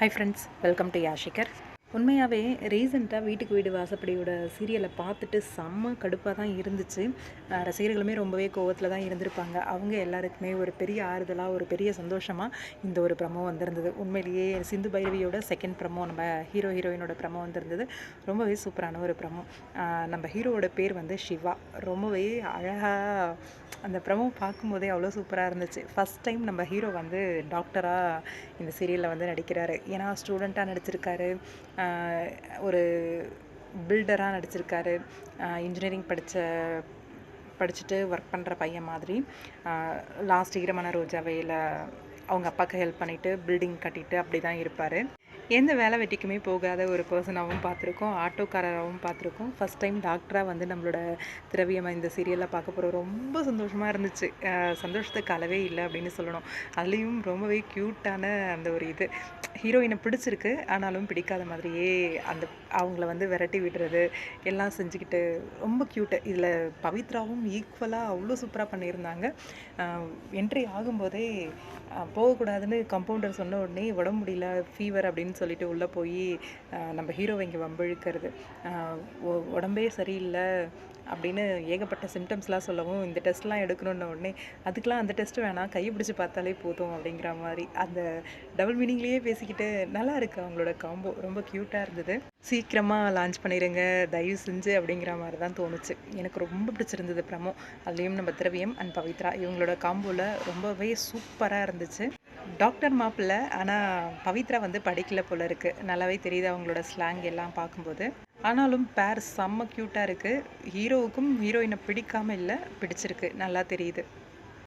High friends welcome to யாஷிகர் உண்மையாகவே ரீசெண்டாக வீட்டுக்கு வீடு வாசப்படியோட சீரியலை பார்த்துட்டு செம்ம கடுப்பாக தான் இருந்துச்சு. ரசிகர்களுமே ரொம்பவே கோவத்தில் தான் இருந்திருப்பாங்க. அவங்க எல்லாருக்குமே ஒரு பெரிய ஆறுதலாக ஒரு பெரிய சந்தோஷமாக இந்த ஒரு ப்ரமோ வந்திருந்தது. உண்மையிலேயே சிந்து பைரவியோட செகண்ட் ப்ரமோ நம்ம ஹீரோ ஹீரோயினோட ப்ரமோ வந்திருந்தது. ரொம்பவே சூப்பரான ஒரு ப்ரமோ நம்ம ஹீரோவோட பேர் வந்து சிவா. ரொம்பவே அழகாக அந்த ப்ரமோ பார்க்கும்போதே அவ்வளோ சூப்பராக இருந்துச்சு. ஃபஸ்ட் டைம் நம்ம ஹீரோ வந்து டாக்டராக இந்த சீரியலில் வந்து நடிக்கிறாரு. ஏன்னா ஸ்டூடெண்ட்டாக நடிச்சிருக்காரு. ஒரு பில்டராக நடிச்சிருக்காரு. இன்ஜினியரிங் படித்த படிச்சுட்டு ஒர்க் பண்ணுற பையன் மாதிரி. லாஸ்ட் ஈரமான ரோஜாவையில் அவங்க அப்பாவுக்கு ஹெல்ப் பண்ணிவிட்டு பில்டிங் கட்டிட்டு அப்படி தான் இருப்பார். எந்த வேலை வெட்டிக்குமே போகாத ஒரு பர்சனாகவும் பார்த்துருக்கோம். ஆட்டோக்காரராகவும் பார்த்துருக்கோம். ஃபஸ்ட் டைம் டாக்டராக வந்து நம்மளோட திரவியமாக இந்த சீரியலில் பார்க்க போகிறோம் ரொம்ப சந்தோஷமாக இருந்துச்சு. சந்தோஷத்துக்கு அளவே இல்லை அப்படின்னு சொல்லணும். அதுலேயும் ரொம்பவே க்யூட்டான அந்த ஒரு இது. ஹீரோயினை பிடிச்சிருக்கு. ஆனாலும் பிடிக்காத மாதிரியே அந்த அவங்கள வந்து விரட்டி விடுறது எல்லாம் செஞ்சுக்கிட்டு ரொம்ப க்யூட்டு இதில் பவித்ராவும் ஈக்குவலாக அவ்வளோ சூப்பராக பண்ணியிருந்தாங்க. என்ட்ரி ஆகும்போதே போகக்கூடாதுன்னு கம்பவுண்டர் சொன்ன உடனே உடம்பு முடியல ஃபீவர் அப்படின்னு சொல்லிட்டு உள்ளே போய் நம்ம ஹீரோவை இங்கே வம்பிழுக்கிறது. உடம்பே சரியில்லை அப்படின்னு ஏகப்பட்ட சிம்டம்ஸ்லாம் சொல்லவும் இந்த டெஸ்ட்லாம் எடுக்கணுன்ன உடனே அதுக்கெலாம் அந்த டெஸ்ட்டு வேணாம் கையை பிடிச்சி பார்த்தாலே போதும் அப்படிங்கிற மாதிரி அந்த டபுள் மீனிங்லேயே பேசிக்கிட்டு நல்லா இருக்குது அவங்களோட காம்போ ரொம்ப க்யூட்டாக இருந்தது. சீக்கிரமாக லான்ச் பண்ணிடுங்க தயவு செஞ்சு அப்படிங்கிற மாதிரி தான் தோணுச்சு. எனக்கு ரொம்ப பிடிச்சிருந்தது பிரமோ அதுலேயும் நம்ம திரவியம் அண்ட் பவித்ரா இவங்களோட காம்போவில் ரொம்பவே சூப்பராக இருந்துச்சு. டாக்டர் மாப்பிள்ளை ஆனால் பவித்ரா வந்து படிக்கல போல இருக்குது நல்லாவே தெரியுது அவங்களோட ஸ்லாங் எல்லாம் பார்க்கும்போது. ஆனாலும் பேர் செம்ம க்யூட்டாக இருக்குது ஹீரோவுக்கும் ஹீரோயினை பிடிக்காம இல்லை பிடிச்சிருக்கு. நல்லா தெரியுது.